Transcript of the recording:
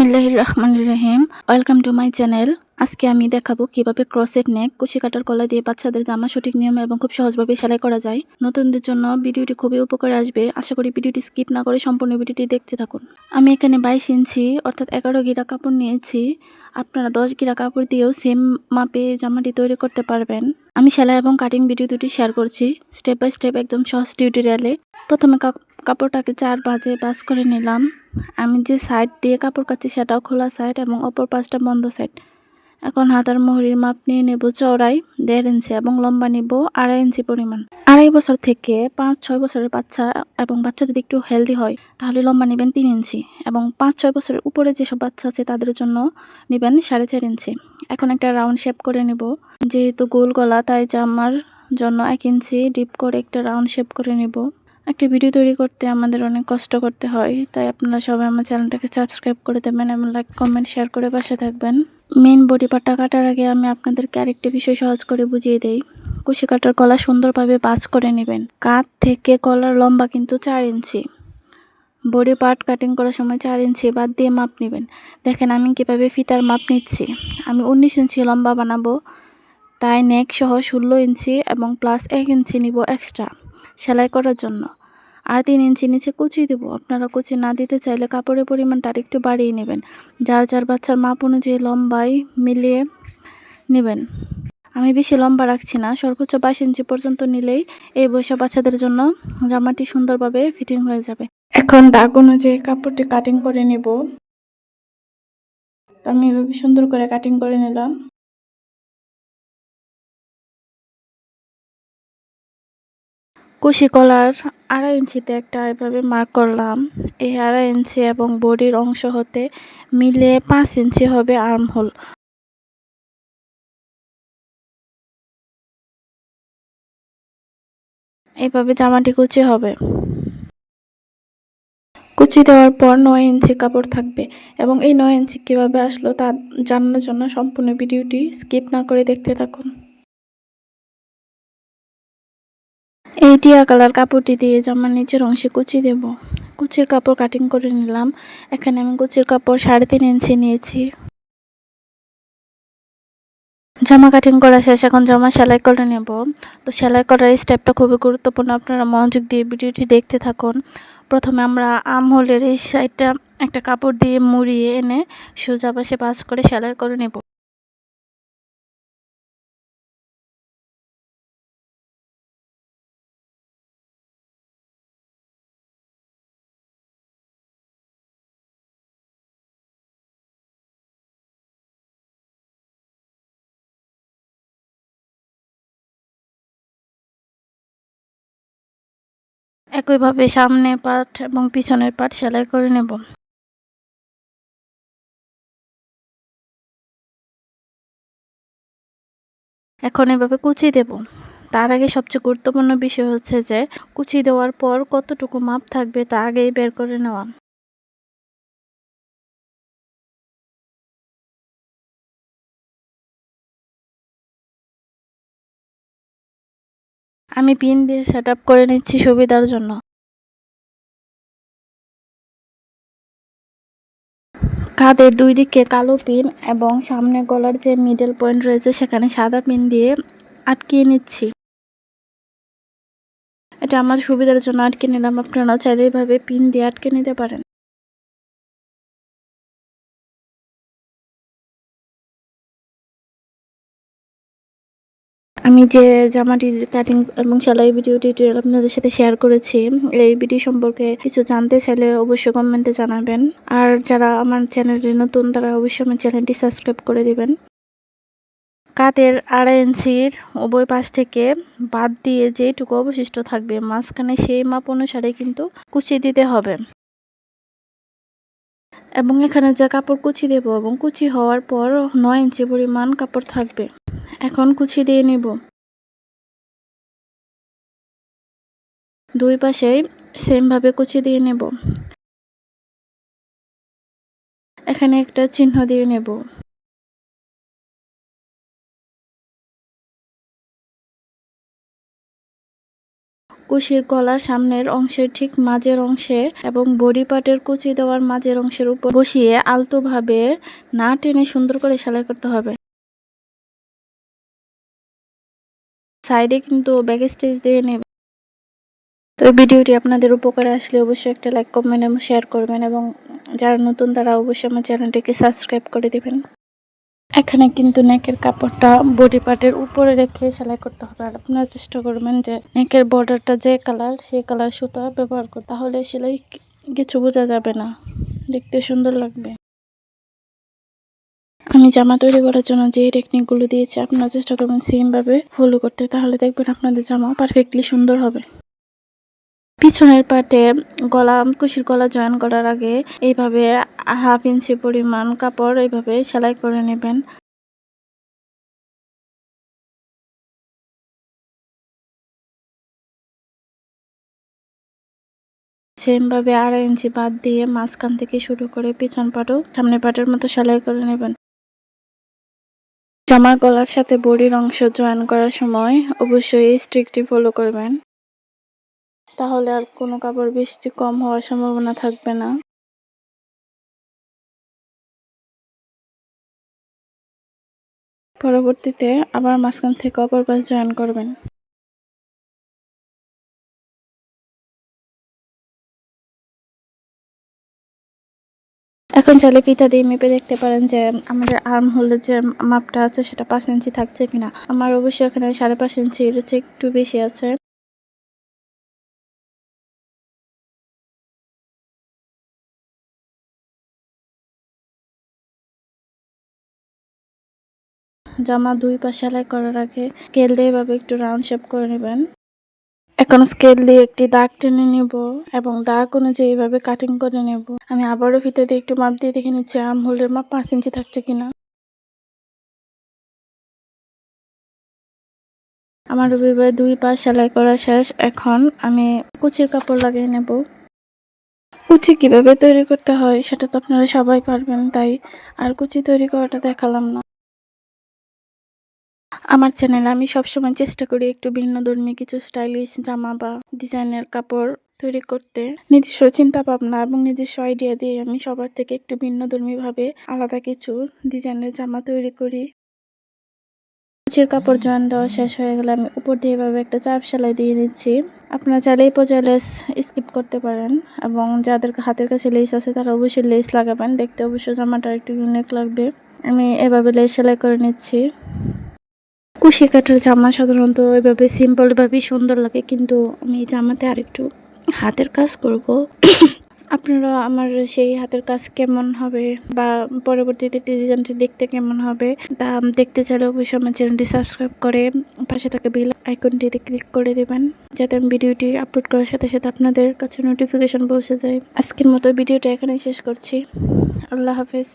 বিসমিল্লাহির রহমান রহিম ওয়েলকাম টু মাই চ্যানেল। আজকে আমি দেখাবো কীভাবে ক্রসেট নেক, কুশি কাটার কলা দিয়ে বাচ্চাদের জামা সঠিক নিয়মে এবং খুব সহজভাবে সেলাই করা যায়। নতুনদের জন্য ভিডিওটি খুবই উপকারে আসবে। আশা করি ভিডিওটি স্কিপ না করে সম্পূর্ণ ভিডিওটি দেখতে থাকুন। আমি এখানে বাইশ ইঞ্চি, অর্থাৎ এগারো গিরা কাপড় নিয়েছি। আপনারা দশ গিরা কাপড় দিয়েও সেম মাপে জামাটি তৈরি করতে পারবেন। আমি সেলাই এবং কাটিং ভিডিও দুটি শেয়ার করছি স্টেপ বাই স্টেপ একদম সহজ টিউটোরিয়ালে প্রথমে কাপড়টাকে চার বাজে বাজ করে নিলাম। আমি যে সাইড দিয়ে কাপড় কাচ্ছি সেটাও খোলা সাইড এবং অপর পাশটা বন্ধ সাইড এখন হাতার মুহুরির মাপ নিয়ে নেব চওড়াই দেড় ইঞ্চি এবং লম্বা নিব আড়াই ইঞ্চি পরিমাণ। আড়াই বছর থেকে পাঁচ, ছয় বছরের বাচ্চা এবং বাচ্চা যদি একটু হেলদি হয়, তাহলে লম্বা নেবেন তিন ইঞ্চি এবং পাঁচ, ছয় বছরের উপরে যেসব বাচ্চা আছে তাদের জন্য নেবেন সাড়ে চার ইঞ্চি। এখন একটা রাউন্ড শেপ করে নেব। যেহেতু গোল গলা, তাই জামার জন্য এক ইঞ্চি ডিপ করে একটা রাউন্ড শেপ করে নেব। একটি ভিডিও তৈরি করতে আমাদের অনেক কষ্ট করতে হয়, তাই আপনারা সবাই আমার চ্যানেলটাকে সাবস্ক্রাইব করে দেবেন এবং লাইক কমেন্ট শেয়ার করে পাশে থাকবেন। মেন বডি পার্টটা কাটার আগে আমি আপনাদেরকে আরেকটি বিষয় সহজ করে বুঝিয়ে দেই। কুশি কাটার কলা সুন্দরভাবে বাজ করে নেবেন। কাঁধ থেকে কলার লম্বা কিন্তু চার ইঞ্চি। বডি পার্ট কাটিং করার সময় চার ইঞ্চি বাদ দিয়ে মাপ নেবেন। দেখেন আমি কীভাবে ফিতার মাপ নিচ্ছি। আমি উনিশ ইঞ্চি লম্বা বানাবো, তাই নেক সহ ষোলো ইঞ্চি এবং প্লাস এক ইঞ্চি নিব এক্সট্রা সেলাই করার জন্য। আর তিন ইঞ্চি নিচে কুচি দেবো। আপনারা কুচি না দিতে চাইলে কাপড়ের পরিমাণটা আরেকটু বাড়িয়ে নেবেন। যার যার বাচ্চার মাপ অনুযায়ী লম্বায় মিলিয়ে নেবেন। আমি বেশি লম্বা রাখছি না, সর্বোচ্চ বাইশ ইঞ্চি পর্যন্ত নিলেই এই বয়সে বাচ্চাদের জন্য জামাটি সুন্দরভাবে ফিটিং হয়ে যাবে। এখন দাগ অনুযায়ী কাপড়টি কাটিং করে নেব। আমি এভাবে সুন্দর করে কাটিং করে নিলাম। কুশি কলার আড়াই ইঞ্চিতে একটা এভাবে মার্ক করলাম। এই আড়াই ইঞ্চি এবং বডির অংশ হতে মিলে পাঁচ ইঞ্চি হবে আর্ম হোল এইভাবে জামাটি কুচি হবে। কুচি দেওয়ার পর নয় ইঞ্চি কাপড় থাকবে এবং এই নয় ইঞ্চি কীভাবে আসলো তা জানার জন্য সম্পূর্ণ ভিডিওটি স্কিপ না করে দেখতে থাকুন। এই টিয়া কালার কাপড়টি দিয়ে জামার নিচের অংশে কুচি দেব। কুচির কাপড় কাটিং করে নিলাম। এখানে আমি কুচির কাপড় সাড়ে তিন ইঞ্চি নিয়েছি। জামা কাটিং করা শেষ, এখন জামা সেলাই করে নেব। তো সেলাই করার স্টেপটা খুবই গুরুত্বপূর্ণ। আপনারা মনোযোগ দিয়ে ভিডিওটি দেখতে থাকুন। প্রথমে আমরা আম হোলের এই সাইডটা একটা কাপড় দিয়ে মুড়িয়ে এনে সোজা পাশে পাস করে সেলাই করে নেব। একইভাবে সামনে পাট এবং পিছনের পাট সেলাই করে নেব। এখন এভাবে কুচি দেব। তার আগে সবচেয়ে গুরুত্বপূর্ণ বিষয় হচ্ছে যে, কুচি দেওয়ার পর কতটুকু মাপ থাকবে তা আগেই বের করে নেওয়া। আমি পিন দিয়ে সেট করে নিচ্ছি সুবিধার জন্য। কাঁধের দুই দিকে কালো পিন এবং সামনে গলার যে মিডল পয়েন্ট রয়েছে, সেখানে সাদা পিন দিয়ে আটকিয়ে নিচ্ছি। এটা আমার সুবিধার জন্য আটকে নিলাম। আপনারা চাইলে এইভাবে পিন দিয়ে আটকে নিতে পারেন। আমি যে জামাটি কাটিং এবং সেলাই ভিডিও টিউটোরিয়াল আপনাদের সাথে শেয়ার করেছি, এই ভিডিও সম্পর্কে কিছু জানতে চাইলে অবশ্যই কমেন্টে জানাবেন। আর যারা আমার চ্যানেলে নতুন, তারা অবশ্যই আমার চ্যানেলটি সাবস্ক্রাইব করে দিবেন। কাতের আড়াই ইঞ্চির উভয় পাশ থেকে বাদ দিয়ে যেটুকু অবশিষ্ট থাকবে, মাঝখানে সেই মাপ অনুসারে কিন্তু কুচি দিতে হবে। এবং এখানে যে কাপড় কুচি দেব, এবং কুচি হওয়ার পর নয় ইঞ্চি পরিমাণ কাপড় থাকবে। এখন কুচি দিয়ে নেব। দুই পাশেই সেমভাবে কুচি দিয়ে নেব। এখানে একটা চিহ্ন দিয়ে নেব। কুশির গলার সামনের অংশের ঠিক মাঝের অংশে এবং বডি পার্টের কুচি দেওয়ার মাঝের অংশের উপর বসিয়ে আলতোভাবে না টেনে সুন্দর করে সেলাই করতে হবে। সাইডে কিন্তু ব্যাগ স্টিচ দিয়ে নেবে। তো এই ভিডিওটি আপনাদের উপকারে আসলে অবশ্যই একটা লাইক কমেন্ট এবং শেয়ার করবেন এবং যারা নতুন তারা অবশ্যই আমার চ্যানেলটিকে সাবস্ক্রাইব করে দেবেন। এখানে কিন্তু নেকের কাপড়টা বডি পার্টের উপরে রেখে সেলাই করতে হবে। আর আপনারা চেষ্টা করবেন যে নেকের বর্ডারটা যে কালার সেই কালার সুতা ব্যবহার করতে। তাহলে সেলাই কিছু বোঝা যাবে না। দেখতে সুন্দর লাগবে। আমি জামা তৈরি করার জন্য যে টেকনিকগুলো দিয়েছি, আপনারা চেষ্টা করবেন সেমভাবে ফলো করতে। তাহলে দেখবেন আপনাদের জামা পারফেক্টলি সুন্দর হবে। পিছনের পাটে গলা, কুশির গলা জয়েন করার আগে এইভাবে হাফ ইঞ্চি পরিমাণ কাপড় এইভাবে সেলাই করে নেবেন। সেম ভাবে আড়াই ইঞ্চি বাদ দিয়ে মাঝখান থেকে শুরু করে পিছন পাটও সামনে পাটের মতো সেলাই করে নেবেন। জামার গলার সাথে বডির অংশ জয়েন করার সময় অবশ্যই স্ট্রিকটি ফলো করবেন। তাহলে আর কোনো কাপড় বৃষ্টি কম হওয়ার সম্ভাবনা থাকবে না। পরবর্তীতে আবার মাঝখান থেকে অপর পাশ জয়েন করবেন। এখন চাইলে ফিতা দিয়ে মেপে দেখতে পারেন যে আমাদের আর্ম হোলের যে মাপটা আছে সেটা পাঁচ ইঞ্চি থাকছে কিনা। আমার অবশ্যই এখানে সাড়ে পাঁচ ইঞ্চির হচ্ছে একটু বেশি আছে। জামা দুই পা সেলাই করার আগে স্কেল দিয়ে এভাবে একটু রাউন্ড শেপ করে নেবেন। এখন স্কেল দিয়ে একটি দাগ টেনে নেব এবং দাগ অনুযায়ী এইভাবে কাটিং করে নেব। আমি আবারও ফিতে দিয়ে একটু মাপ দিয়ে দেখে নিচ্ছি আর্ম হোলের মাপ পাঁচ ইঞ্চি থাকছে কিনা। আমার রবিবার দুই পা সেলাই করা শেষ। এখন আমি কুচির কাপড় লাগিয়ে নেব। কুচি কীভাবে তৈরি করতে হয় সেটা তো আপনারা সবাই পারবেন, তাই আর কুচি তৈরি করাটা দেখালাম না। আমার চ্যানেলে আমি সবসময় চেষ্টা করি একটু ভিন্ন ধর্মী কিছু স্টাইলিশ জামা বা ডিজাইনের কাপড় তৈরি করতে। নিজস্ব চিন্তা ভাবনা এবং নিজস্ব আইডিয়া দিয়ে আমি সবার থেকে একটু ভিন্ন ভাবে আলাদা কিছু ডিজাইনের জামা তৈরি করি। কুচির কাপড় জয়েন দেওয়া শেষ হয়ে গেলে আমি উপর দিয়ে এভাবে একটা চাপ সেলাই দিয়ে নিচ্ছি। আপনারা চাইলে এই পর্যায়ে লেস স্কিপ করতে পারেন এবং যাদের হাতের কাছে লেস আছে তারা অবশ্যই লেস লাগাবেন। দেখতে অবশ্যই জামাটা একটু ইউনিক লাগবে। আমি এভাবে লেস সেলাই করে নিচ্ছি। কুশি কাটার জামা সাধারণত এভাবে সিম্পল ভাবেই সুন্দর লাগে, কিন্তু আমি এই জামাতে আরেকটু হাতের কাজ করব। আপনারা আমার সেই হাতের কাজ কেমন হবে বা পরবর্তীতে ডিজাইনটি দেখতে কেমন হবে তা দেখতে চাইলে অবশ্যই আমার চ্যানেলটি সাবস্ক্রাইব করে পাশে থাকা বেল আইকনটিতে ক্লিক করে দেবেন, যাতে আমি ভিডিওটি আপলোড করার সাথে সাথে আপনাদের কাছে নোটিফিকেশন পৌঁছে যায়। আজকের মতো ভিডিওটা এখানে শেষ করছি। আল্লাহ হাফেজ।